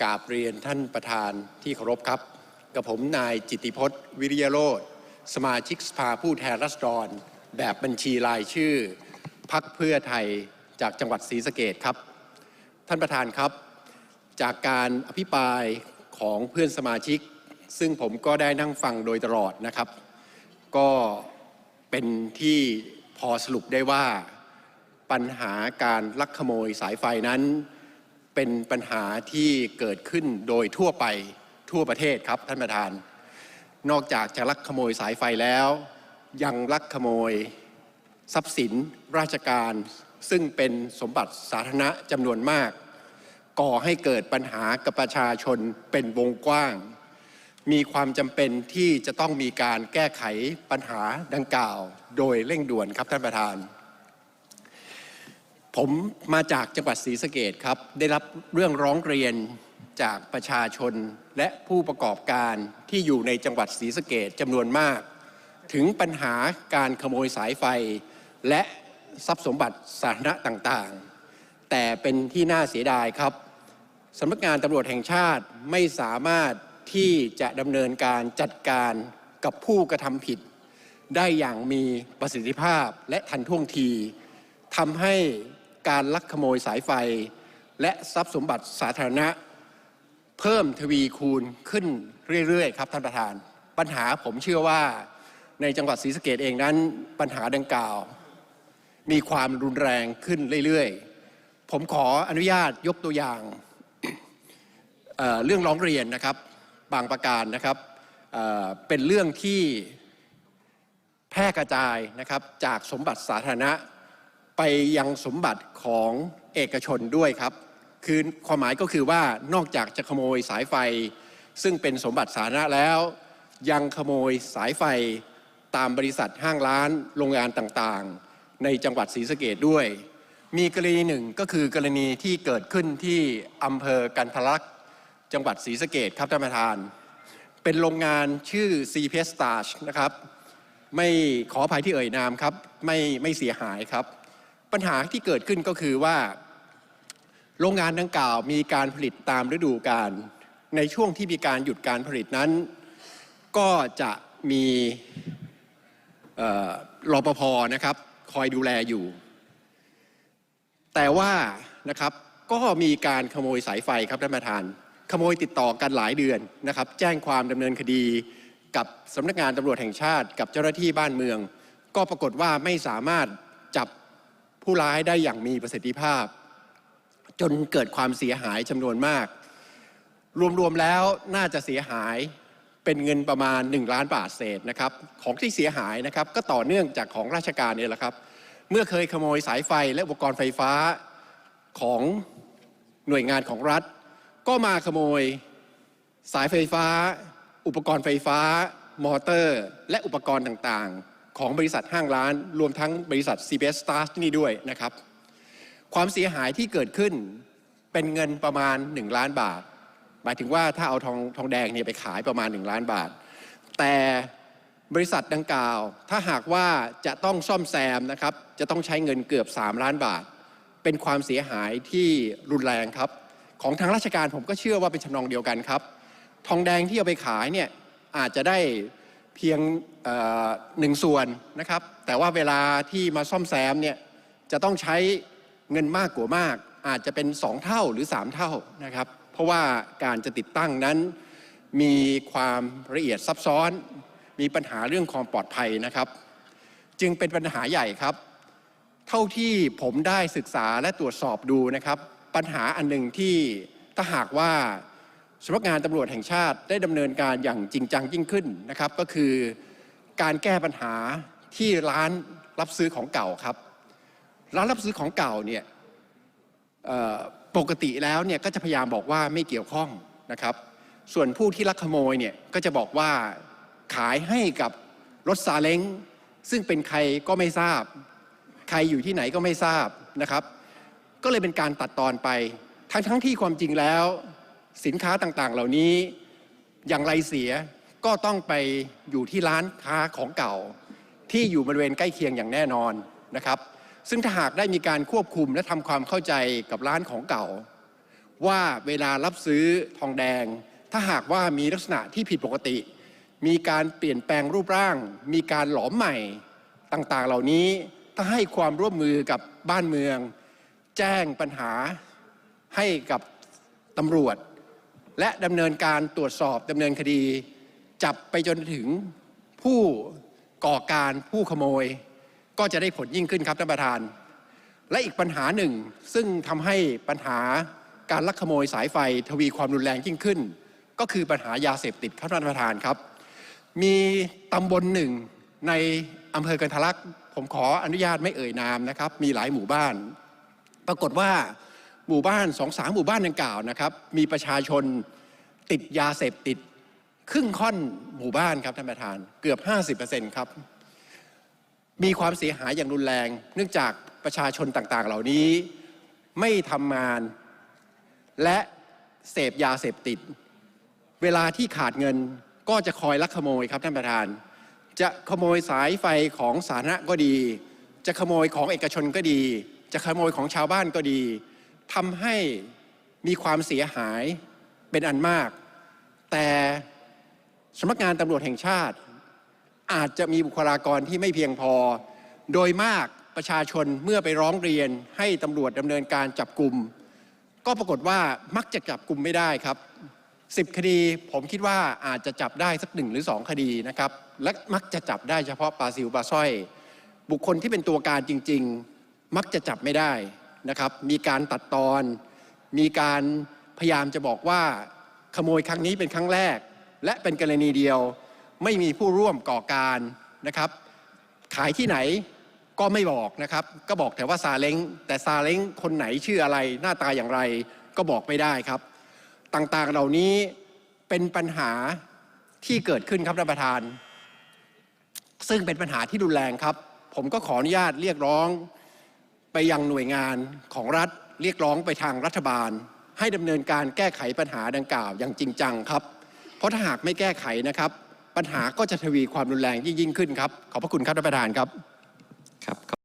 กราบเรียนท่านประธานที่เคารพครับ กับผมนายจิติพจน์ วิริยโรธสมาชิกสภาผู้แทนราษฎร แบบบัญชีรายชื่อ พักเพื่อไทยจากจังหวัดศรีสะเกดครับ ท่านประธานครับ จากการอภิปรายของเพื่อนสมาชิก ซึ่งผมก็ได้นั่งฟังโดยตลอดนะครับ ก็เป็นที่พอสรุปได้ว่าปัญหาการลักขโมยสายไฟนั้น เป็นปัญหาที่เกิดขึ้นโดยทั่วไปทั่วประเทศครับท่านประธาน นอกจากจะลักขโมยสายไฟแล้ว ยังลักขโมย ทรัพย์สินราชการ ซึ่งเป็นสมบัติสาธารณะจำนวนมาก ก่อให้เกิดปัญหากับประชาชนเป็นวงกว้าง มีความจำเป็นที่จะต้องมีการแก้ไขปัญหาดังกล่าว โดยเร่งด่วนครับท่านประธาน ผมมาจากจังหวัดศรีสะเกดครับ ได้รับเรื่องร้องเรียนจากประชาชนและผู้ประกอบการที่อยู่ในจังหวัดศรีสะเกดจำนวนมาก ถึงปัญหาการขโมยสายไฟ และทรัพย์สมบัติสาธารณะต่างๆ แต่เป็นที่น่าเสียดายครับสำนักงานตำรวจแห่งชาติไม่สามารถที่จะดำเนินการจัดการกับผู้กระทำผิด ได้อย่างมีประสิทธิภาพและทันท่วงทีทำให้ การลักขโมยสายไฟ และทรัพย์สมบัติสาธารณะ เพิ่มทวีคูณขึ้นเรื่อยๆครับท่านประธาน ปัญหาผมเชื่อว่าในจังหวัดศรีสะเกดเองนั้นปัญหาดังกล่าว มีความรุนแรงขึ้นเรื่อยๆ ผมขออนุญาตยกตัวอย่างเเรื่องร้องเรียนนะครับบางประการนะครับเเป็นเรื่องที่แพร่กระจายนะครับจากสมบัติสาธารณะ ไปยังสมบัติของเอกชนด้วยครับ คือความหมายก็คือว่านอกจากจะขโมยสายไฟ ซึ่งเป็นสมบัติสาธารณะแล้ว ยังขโมยสายไฟตามบริษัทห้างร้านโรงงานต่างๆ ในจังหวัดศรีสะเกดด้วย มีกรณีหนึ่งก็คือกรณีที่เกิดขึ้นที่อำเภอกันทะลักษ์จังหวัดศรีสะเกดครับท่านประธาน เป็นโรงงานชื่อ c p s t a r c h นะครับ ไม่ขออภัยที่เอ่ยนามครับ ไม่ไม่เสียหายครับ ปัญหาที่เกิดขึ้นก็คือว่า โรงงานดังกล่าวมีการผลิตตามฤดูกาลในช่วงที่มีการหยุดการผลิตนั้น ก็จะมีเอ่อรปภนะครับคอยดูแลอยู่ แต่ว่านะครับก็มีการขโมยสายไฟครับท่านประธาน ขโมยติดต่อกันหลายเดือนนะครับ แจ้งความดำเนินคดีกับสำนักงานตำรวจแห่งชาติ กับเจ้าหน้าที่บ้านเมือง ก็ปรากฏว่าไม่สามารถจับ ผู้ร้ายได้อย่างมีประสิทธิภาพ จนเกิดความเสียหายจำนวนมาก รวมๆแล้วน่าจะเสียหายเป็นเงินประมาณ 1 ล้านบาทเศษนะครับของที่เสียหายนะครับก็ต่อเนื่องจากของราชการเนี่ยแหละครับ เมื่อเคยขโมยสายไฟและอุปกรณ์ไฟฟ้าของหน่วยงานของรัฐ ก็มาขโมยสายไฟฟ้า อุปกรณ์ไฟฟ้า มอเตอร์ และอุปกรณ์ต่างๆ ของบริษัทห้างร้าน รวมทั้งบริษัท CBS Stars นี่ด้วยนะครับ ความเสียหายที่เกิดขึ้นเป็นเงินประมาณ 1 ล้านบาท หมายถึงว่าถ้าเอาทองทองแดงเนี่ยไปขายประมาณ 1 ล้านบาท แต่บริษัทดังกล่าว ถ้าหากว่าจะต้องซ่อมแซมนะครับ จะต้องใช้เงินเกือบ 3 ล้านบาท เป็นความเสียหายที่รุนแรงครับ ของทางราชการผมก็เชื่อว่าเป็นชำนองเดียวกันครับ ทองแดงที่เอาไปขายเนี่ยอาจจะได้ เพียงหนึ่งส่วนนะครับ แต่ว่าเวลาที่มาซ่อมแซมเนี่ยจะต้องใช้เงินมากกว่ามาก อาจจะเป็น 2 เท่าหรือ 3 เท่านะครับ เพราะว่าการจะติดตั้งนั้นมีความละเอียดซับซ้อน มีปัญหาเรื่องความปลอดภัยนะครับ จึงเป็นปัญหาใหญ่ครับ เท่าที่ผมได้ศึกษาและตรวจสอบดูนะครับ ปัญหาอันหนึ่งที่ถ้าหากว่า สำนักงานตำรวจแห่งชาติได้ดำเนินการอย่างจริงจังยิ่งขึ้นนะครับ ก็คือการแก้ปัญหาที่ร้านรับซื้อของเก่าครับ ร้านรับซื้อของเก่าเนี่ยปกติแล้วเนี่ยก็จะพยายามบอกว่าไม่เกี่ยวข้องนะครับ ส่วนผู้ที่ลักขโมยเนี่ยก็จะบอกว่าขายให้กับรถซาเล้งซึ่งเป็นใครก็ไม่ทราบ ใครอยู่ที่ไหนก็ไม่ทราบนะครับ ก็เลยเป็นการตัดตอนไป ทั้งทั้งที่ความจริงแล้ว สินค้าต่างๆ เหล่านี้อย่างไรเสียก็ต้องไปอยู่ที่ร้านค้าของเก่า ที่อยู่บริเวณใกล้เคียงอย่างแน่นอนนะครับ ซึ่งถ้าหากได้มีการควบคุมและทำความเข้าใจกับร้านของเก่า ว่าเวลารับซื้อทองแดง ถ้าหากว่ามีลักษณะที่ผิดปกติ มีการเปลี่ยนแปลงรูปร่าง มีการหลอมใหม่ต่างๆ เหล่านี้ถ้าให้ความร่วมมือกับบ้านเมือง แจ้งปัญหาให้กับตำรวจ และดำเนินการตรวจสอบดำเนินคดี จับไปจนถึงผู้ก่อการผู้ขโมย ก็จะได้ผลยิ่งขึ้นครับท่านประธาน และอีกปัญหาหนึ่งซึ่งทำให้ปัญหาการลักขโมยสายไฟทวีความรุนแรงยิ่งขึ้น ก็คือปัญหายาเสพติดครับท่านประธานครับ มีตำบลหนึ่งในอำเภอกันทะลักผมขออนุญาตไม่เอ่ยนามนะครับ มีหลายหมู่บ้าน ปรากฏว่า หมู่บ้านสองสามหมู่บ้านดังกล่าวนะครับ มีประชาชนติดยาเสพติดครึ่งค่อนหมู่บ้านครับท่านประธานเกือบ 50%ครับ มีความเสียหายอย่างรุนแรง เนื่องจากประชาชนต่างๆ เหล่านี้ไม่ทำงาน และเสพยาเสพติด เวลาที่ขาดเงินก็จะคอยลักขโมยครับท่านประธาน จะขโมยสายไฟของสาธารณะก็ดี จะขโมยของเอกชนก็ดี จะขโมยของชาวบ้านก็ดี ทำให้มีความเสียหายเป็นอันมาก แต่สำนักงานตำรวจแห่งชาติ อาจจะมีบุคลากรที่ไม่เพียงพอ โดยมากประชาชนเมื่อไปร้องเรียนให้ตำรวจดำเนินการจับกลุ่ม ก็ปรากฏว่ามักจะจับกลุ่มไม่ได้ครับ10คดีผมคิดว่าอาจจะจับได้สักหนึ่งหรือสองคดีนะครับ และมักจะจับได้เฉพาะปลาซิวปลาสร้อย บุคคลที่เป็นตัวการจริง ๆ มักจะจับไม่ได้ นะครับ มีการตัดตอน มีการพยายามจะบอกว่าขโมยครั้งนี้เป็นครั้งแรก และเป็นกรณีเดียว ไม่มีผู้ร่วมก่อการนะครับ ขายที่ไหนก็ไม่บอกนะครับ ก็บอกแต่ว่าซาเล้งแต่ซาเล้งคนไหนชื่ออะไรหน้าตาอย่างไรก็บอกไม่ได้ครับ ต่างๆเหล่านี้เป็นปัญหาที่เกิดขึ้นครับท่านประธาน ซึ่งเป็นปัญหาที่รุนแรงครับ ผมก็ขออนุญาตเรียกร้อง ไปยังหน่วยงานของรัฐเรียกร้องไปทางรัฐบาล ให้ดำเนินการแก้ไขปัญหาดังกล่าวอย่างจริงจังครับ เพราะถ้าหากไม่แก้ไขนะครับ ปัญหาก็จะทวีความรุนแรงยิ่งยิ่งขึ้นครับ ขอบพระคุณครับท่านประธานครับครับ